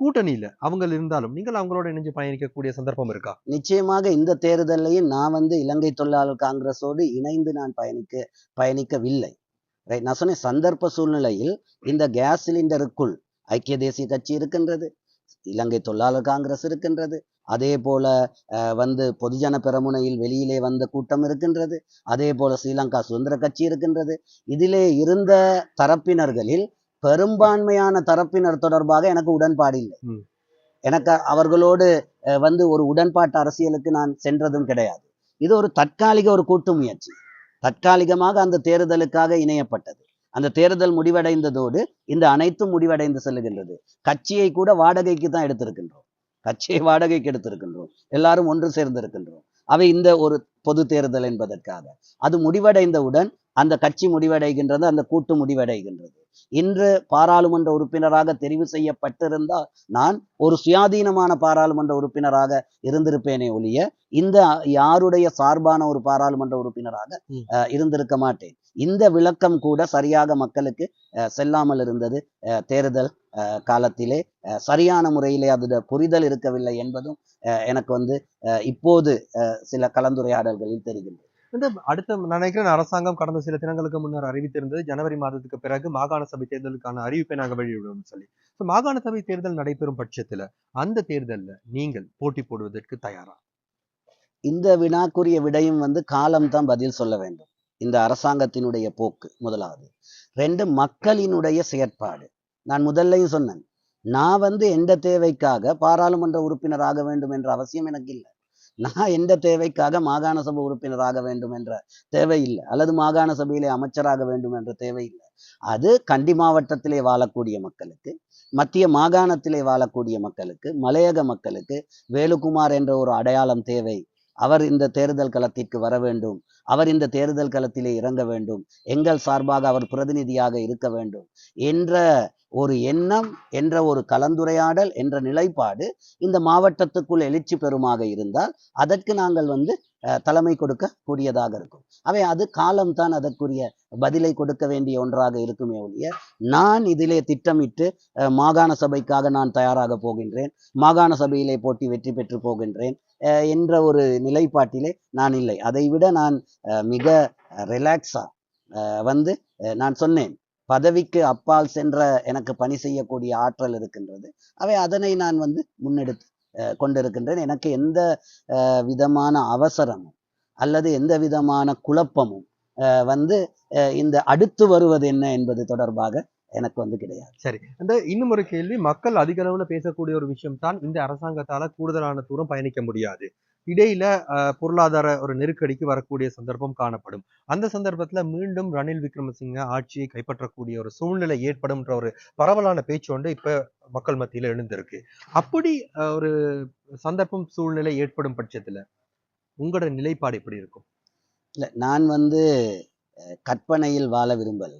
S1: கூட்டணியில அவங்க இருந்தாலும் நீங்கள் அவங்களோட இணைஞ்சு பயணிக்கக்கூடிய சந்தர்ப்பம் இருக்கா?
S2: நிச்சயமாக இந்த தேர்தலையும் நான் வந்து இலங்கை தொழிலாளர் காங்கிரஸோடு இணைந்து நான் பயணிக்க பயணிக்கவில்லை. ரைட் நான் சொன்னேன் சந்தர்ப்ப சூழ்நிலையில் இந்த கேஸ் சிலிண்டருக்குள் ஐக்கிய தேசிய கட்சி இருக்கின்றது. இலங்கை தொழிலாளர் காங்கிரஸ் இருக்கின்றது. அதே போல வந்து பொதுஜன பெரமுனையில் வெளியிலே வந்த கூட்டம் இருக்கின்றது. அதே போல ஸ்ரீலங்கா சுதந்திர கட்சி இருக்கின்றது. இதிலே இருந்த தரப்பினர்களில் பெரும்பான்மையான தரப்பினர் தொடர்பாக எனக்கு உடன்பாடு இல்லை. எனக்கு அவர்களோடு வந்து ஒரு உடன்பாட்டு அரசியலுக்கு நான் சென்றதும் கிடையாது. இது ஒரு தற்காலிக ஒரு கூட்டு முயற்சி. தற்காலிகமாக அந்த தேர்தலுக்காக இணையப்பட்டது. அந்த தேர்தல் முடிவடைந்ததோடு இந்த அனைத்தும் முடிவடைந்து செல்லுகின்றது. கட்சியை கூட வாடகைக்கு தான் எடுத்திருக்கின்றோம். கட்சியை வாடகைக்கு எடுத்திருக்கின்றோம். எல்லாரும் ஒன்று சேர்ந்திருக்கின்றோம். அவை இந்த ஒரு பொது தேர்தல் என்பதற்காக. அது முடிவடைந்தவுடன் அந்த கட்சி முடிவடைகின்றது அந்த கூட்டு முடிவடைகின்றது. இன்று பாராளுமன்ற உறுப்பினராக தெரிவு செய்யப்பட்டிருந்தால் நான் ஒரு சுயாதீனமான பாராளுமன்ற உறுப்பினராக இருந்திருப்பேனே ஒழிய இந்த யாருடைய சார்பான ஒரு பாராளுமன்ற உறுப்பினராக இருந்திருக்க மாட்டேன். இந்த விளக்கம் கூட சரியாக மக்களுக்கு அஹ், செல்லாமல் இருந்தது. அஹ், தேர்தல் காலத்திலே சரியான முறையிலே அதோட புரிதல் இருக்கவில்லை என்பதும் அஹ், எனக்கு வந்து அஹ், இப்போது அஹ், சில கலந்துரையாடல்களில் தெரிகின்றது.
S1: இந்த அடுத்த நினைக்கிறேன் அரசாங்கம் கடந்த சில தினங்களுக்கு முன்னர் அறிவித்திருந்தது ஜனவரி மாதத்துக்கு பிறகு மாகாண சபை தேர்தலுக்கான அறிவிப்பை நாங்கள் வெளியிடுவோம்னு சொல்லி. ஸோ மாகாண சபை தேர்தல் நடைபெறும் பட்சத்துல அந்த தேர்தல்ல நீங்கள் போட்டி போடுவதற்கு தயாரா?
S2: இந்த வினாக்குரிய விடையும் வந்து காலம்தான் பதில் சொல்ல வேண்டும். இந்த அரசாங்கத்தினுடைய போக்கு முதலாவது. ரெண்டு மக்களினுடைய செயற்பாடு. நான் முதல்லையும் சொன்னேன். நான் வந்து எந்த தேவைக்காக பாராளுமன்ற உறுப்பினராக வேண்டும் என்ற அவசியம் எனக்கு இல்லை. நான் எந்த தேவைக்காக மாகாண சபை உறுப்பினராக வேண்டும் என்ற தேவை இல்லை. அல்லது மாகாண சபையிலே அமைச்சராக வேண்டும் என்ற தேவை இல்லை. அது கண்டி மாவட்டத்திலே வாழக்கூடிய மக்களுக்கு மத்திய மாகாணத்திலே வாழக்கூடிய மக்களுக்கு மலையக மக்களுக்கு வேலுக்குமார் என்ற ஒரு அடையாளம் தேவை அவர் இந்த தேர்தல் களத்திற்கு வர வேண்டும். அவர் இந்த தேர்தல் களத்திலே இறங்க வேண்டும். எங்கள் சார்பாக அவர் பிரதிநிதியாக இருக்க வேண்டும் என்ற ஒரு எண்ணம் என்ற ஒரு கலந்துரையாடல் என்ற நிலைப்பாடு இந்த மாவட்டத்துக்குள் எழுச்சி பெறுமாக இருந்தால் அதற்கு நாங்கள் வந்து தலைமை கொடுக்க கூடியதாக இருக்கும். அவை அது காலம்தான் அதற்குரிய பதிலை கொடுக்க வேண்டிய ஒன்றாக இருக்குமே ஒழிய நான் இதிலே திட்டமிட்டு மாகாண சபைக்காக நான் தயாராக போகின்றேன். மாகாண சபையிலே போட்டி வெற்றி பெற்று போகின்றேன். என்ற ஒரு நிலைப்பாட்டிலே நான் இல்லை. அதைவிட நான் மிக ரிலாக்ஸா வந்து நான் சொன்னேன். பதவிக்கு அப்பால் சென்ற எனக்கு பணி செய்யக்கூடிய ஆற்றல் இருக்கின்றது. அவை அதனை நான் வந்து முன்னெடுத்து கொண்டிருக்கின்றேன். எனக்கு எந்த விதமான அவசரமும் அல்லது எந்த விதமான குழப்பமும் அஹ், வந்து அஹ், இந்த அடுத்து வருவது என்ன என்பது தொடர்பாக எனக்கு வந்து கிடையாது.
S1: சரி. அந்த இன்னும் ஒரு கேள்வி. மக்கள் அதிக அளவுல பேசக்கூடிய ஒரு விஷயம் தான் இந்த அரசாங்கத்தால கூடுதலான தூரம் பயணிக்க முடியாது. இடையில பொருளாதார ஒரு நெருக்கடிக்கு வரக்கூடிய சந்தர்ப்பம் காணப்படும். அந்த சந்தர்ப்பத்துல மீண்டும் ரணில் விக்ரமசிங்க ஆட்சியை கைப்பற்றக்கூடிய ஒரு சூழ்நிலை ஏற்படும்ன்ற ஒரு பரவலான பேச்சு ஒன்று இப்ப மக்கள் மத்தியில எழுந்திருக்கு. அப்படி ஒரு சந்தர்ப்பம் சூழ்நிலை ஏற்படும் பட்சத்துல உங்களோட நிலைப்பாடு எப்படி இருக்கும்?
S2: இல்லை நான் வந்து கற்பனையில் வாழ விரும்பல.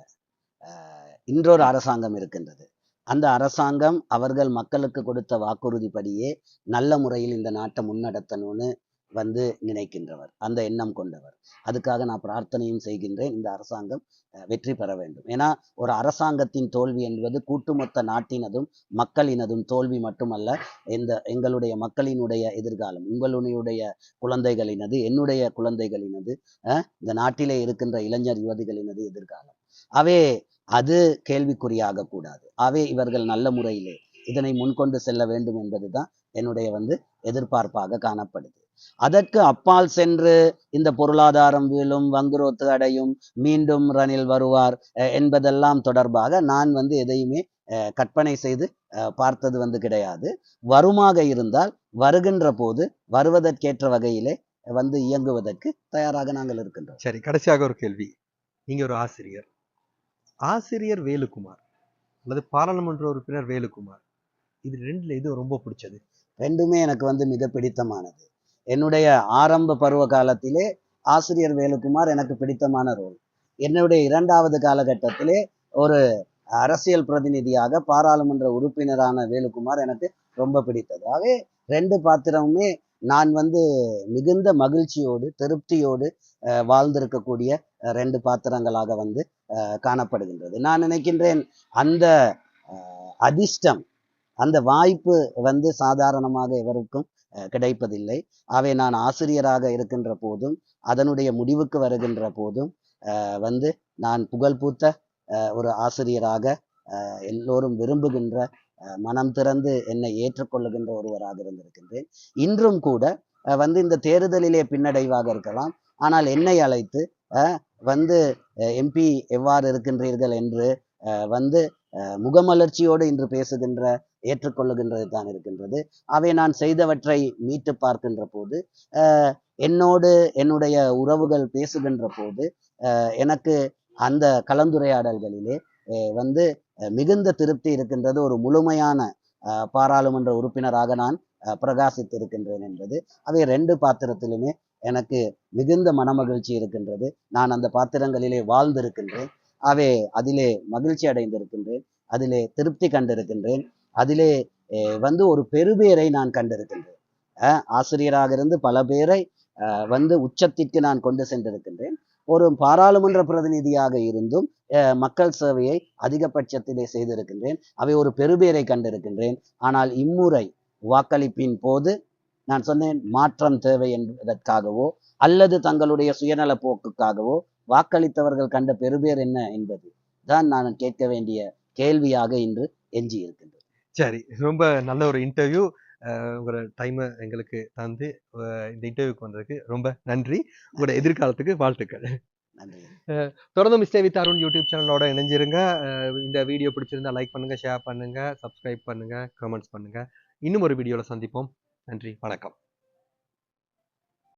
S2: இன்றொரு அரசாங்கம் இருக்கின்றது. அந்த அரசாங்கம் அவர்கள் மக்களுக்கு கொடுத்த வாக்குறுதிப்படியே நல்ல முறையில் இந்த நாட்டை முன்னெடுத்தணும்னு வந்து நினைக்கின்றவர் அந்த எண்ணம் கொண்டவர். அதுக்காக நான் பிரார்த்தனையும் செய்கின்றேன். இந்த அரசாங்கம் வெற்றி பெற வேண்டும். ஏன்னா ஒரு அரசாங்கத்தின் தோல்வி என்பது கூட்டுமொத்த நாட்டினதும் மக்களினதும் தோல்வி மட்டுமல்ல இந்த எங்களுடைய மக்களினுடைய எதிர்காலம் உங்களுடைய குழந்தைகளினது என்னுடைய குழந்தைகளினது அஹ், இந்த நாட்டிலே இருக்கின்ற இளைஞர் யுவதிகளினது எதிர்காலம். அவே அது கேள்விக்குறியாக கூடாது. ஆகவே இவர்கள் நல்ல முறையிலே இதனை முன்கொண்டு செல்ல வேண்டும் என்பதுதான் என்னுடைய வந்து எதிர்பார்ப்பாக காணப்படுது. அதற்கு அப்பால் சென்று இந்த பொருளாதாரம் வீழும் வங்குரோத்து அடையும் மீண்டும் ரணில் வருவார் அஹ், என்பதெல்லாம் தொடர்பாக நான் வந்து எதையுமே அஹ், கற்பனை செய்து அஹ், பார்த்தது வந்து கிடையாது. வருமாக இருந்தால் வருகின்ற போது வருவதற்கேற்ற வகையிலே வந்து இயங்குவதற்கு தயாராக நாங்கள் இருக்கின்றோம்.
S1: சரி கடைசியாக ஒரு கேள்வி. நீங்க ஒரு ஆசிரியர். ஆசிரியர் வேலுக்குமார் அல்லது பாராளுமன்ற உறுப்பினர் வேலுக்குமார். இது ரெண்டுல இது ரொம்ப பிடிச்சது.
S2: ரெண்டுமே எனக்கு வந்து மிக பிடித்தமானது. என்னுடைய ஆரம்ப பருவ காலத்திலே ஆசிரியர் வேலுக்குமார் எனக்கு பிடித்தமான ரோல் என்னுடைய இரண்டாவது காலகட்டத்திலே ஒரு அரசியல் பிரதிநிதியாக பாராளுமன்ற உறுப்பினரான வேலுக்குமார் எனக்கு ரொம்ப பிடித்தது. ஆகவே ரெண்டு பாத்திரமுமே நான் வந்து மிகுந்த மகிழ்ச்சியோடு திருப்தியோடு வாழ்ந்திருக்கக்கூடிய அஹ், ரெண்டு பாத்திரங்களாக வந்து அஹ், காணப்படுகின்றது. நான் நினைக்கின்றேன் அந்த அஹ், அதிர்ஷ்டம் அந்த வாய்ப்பு வந்து சாதாரணமாக எவருக்கும் அஹ், கிடைப்பதில்லை. அவை நான் ஆசிரியராக இருக்கின்ற போதும் அதனுடைய முடிவுக்கு வருகின்ற போதும் அஹ், வந்து நான் புகழ்பூத்த அஹ், ஒரு ஆசிரியராக அஹ், எல்லோரும் விரும்புகின்ற மனம் திறந்து என்னை ஏற்றுக்கொள்ளுகின்ற ஒருவராக இருந்திருக்கின்றேன். இன்றும் கூட அஹ், வந்து இந்த தேர்தலிலே பின்னடைவாக இருக்கலாம். ஆனால் என்னை அழைத்து வந்து எம்பி எவ்வாறு இருக்கின்றீர்கள் என்று வந்து முகமலர்ச்சியோடு இன்று பேசுகின்ற ஏற்றுக்கொள்ளுகின்றது தான் இருக்கின்றது. அவை நான் செய்தவற்றை மீட்டு பார்க்கின்ற போது என்னோடு என்னுடைய உறவுகள் பேசுகின்ற போது எனக்கு அந்த கலந்துரையாடல்களிலே வந்து மிகுந்த திருப்தி இருக்கின்றது. ஒரு முழுமையான பாராளுமன்ற உறுப்பினராக நான் பிரகாசித்திருக்கின்றேன் என்பது. அவை ரெண்டு பாத்திரத்திலுமே எனக்கு மிகுந்த மனமகிழ்ச்சி இருக்கின்றது. நான் அந்த பாத்திரங்களிலே வாழ்ந்திருக்கின்றேன். அவை அதிலே மகிழ்ச்சி அடைந்திருக்கின்றேன். அதிலே திருப்தி கண்டிருக்கின்றேன். அதிலே வந்து ஒரு பெருபேரை நான் கண்டிருக்கின்றேன். ஆசிரியராக இருந்து பல பேரை அஹ், வந்து உச்சத்திற்கு நான் கொண்டு சென்றிருக்கின்றேன். ஒரு பாராளுமன்ற பிரதிநிதியாக இருந்தும் அஹ், மக்கள் சேவையை அதிகபட்சத்திலே செய்திருக்கின்றேன். அவை ஒரு பெருபேரை கண்டிருக்கின்றேன். ஆனால் இம்முறை வாக்களிப்பின் போது நான் சொன்னேன் மாற்றம் தேவை என்பதற்காகவோ அல்லது தங்களுடைய சுயநல போக்குக்காகவோ வாக்களித்தவர்கள் கண்ட பெருபேர் என்ன என்பது தான் நான் கேட்க வேண்டிய கேள்வியாக இன்று எஞ்சி இருக்கின்றது
S1: சரி ரொம்ப நல்ல ஒரு இன்டர்வியூ உங்களோட டைமை எங்களுக்கு தந்து இந்த இன்டர்வியூக்கு வந்ததுக்கு ரொம்ப நன்றி. உங்களோட எதிர்காலத்துக்கு வாழ்த்துக்கள்.
S2: நன்றி.
S1: தொடர்ந்து மிஸ்டர் வித் அருண் யூடியூப் சேனலோட இணைஞ்சிருங்க. இந்த வீடியோ பிடிச்சிருந்தா லைக் பண்ணுங்க ஷேர் பண்ணுங்க சப்ஸ்கிரைப் பண்ணுங்க கமெண்ட்ஸ் பண்ணுங்க. இன்னும் ஒரு வீடியோல சந்திப்போம். நன்றி வணக்கம்.